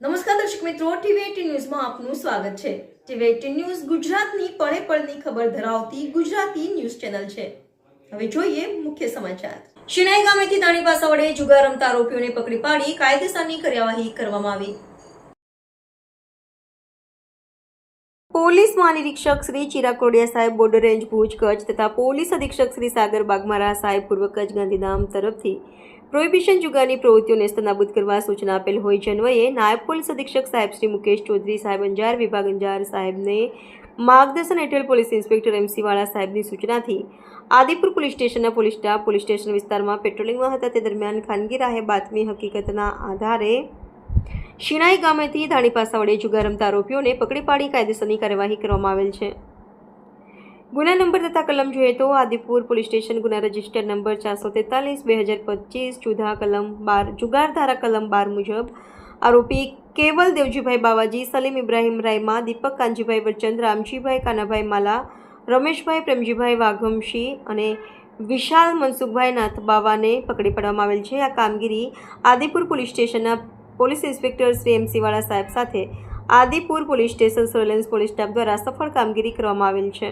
નમસ્કાર દર્શક મિત્રો, ટીવી ન્યૂઝમાં આપનું સ્વાગત છે. ટીવી ન્યૂઝ ગુજરાતની પળે પળની ખબર ધરાવતી ગુજરાતી ન્યૂઝ ચેનલ છે. હવે જોઈએ મુખ્ય સમાચાર. શિણાઈ ગામેથી દાણી પાસા વડે જુગાર રમતા આરોપીઓને પકડી પાડી કાયદેસરની કાર્યવાહી કરવામાં આવી. પોલીસ મહાનિરીક્ષક શ્રી ચિરાગ કોડિયા સાહેબ બોર્ડર રેન્જ ભુજ કચ્છ તથા પોલીસ અધિક્ષક શ્રી સાગર બાગમારા સાહેબ પૂર્વ કચ્છ ગાંધીધામ તરફથી પ્રોહિબિશન જુગારની પ્રવૃત્તિઓને સ્તનાબૂદ કરવા સૂચના આપેલ હોય છે અન્વયે નાયબ પોલીસ અધિક્ષક સાહેબ શ્રી મુકેશ ચૌધરી સાહેબ અંજાર, વિભાગ અંજાર સાહેબને માર્ગદર્શન હેઠળ પોલીસ ઇન્સ્પેક્ટર એમસી વાળા સાહેબની સૂચનાથી આદિપુર પોલીસ સ્ટેશનના પોલીસ સ્ટાફ પોલીસ સ્ટેશન વિસ્તારમાં પેટ્રોલિંગમાં હતા. તે દરમિયાન ખાનગી રાહે બાતમી હકીકતના આધારે શિણાઈ ગામેથી ધાણી પાસા વડે જુગાર રમતા આરોપીઓને પકડી પાડી કાયદેસરની કાર્યવાહી કરવામાં આવેલ છે. ગુના નંબર તથા કલમ જોઈએ તો આદિપુર પોલીસ સ્ટેશન ગુના રજિસ્ટર નંબર ચારસો તેતાલીસ, બે હજાર પચીસ, જુદા કલમ બાર જુગાર ધારા કલમ બાર મુજબ આરોપી કેવલ દેવજીભાઈ બાવાજી, સલીમ ઇબ્રાહીમ રાયમા, દીપક કાનજીભાઈ વરચંદ રામજીભાઈ કાનાભાઈ માલા, રમેશભાઈ પ્રેમજીભાઈ વાઘમશી અને વિશાલ મનસુખભાઈ નાથબાવાને પકડી પાડવામાં આવેલ છે. આ કામગીરી આદિપુર પોલીસ સ્ટેશનના પોલીસ ઇન્સ્પેક્ટર શ્રી એમ સિવાળા સાહેબ સાથે Adipur police station surveillance police staff દ્વારા સફળ કામગીરી કરવામાં આવેલ છે.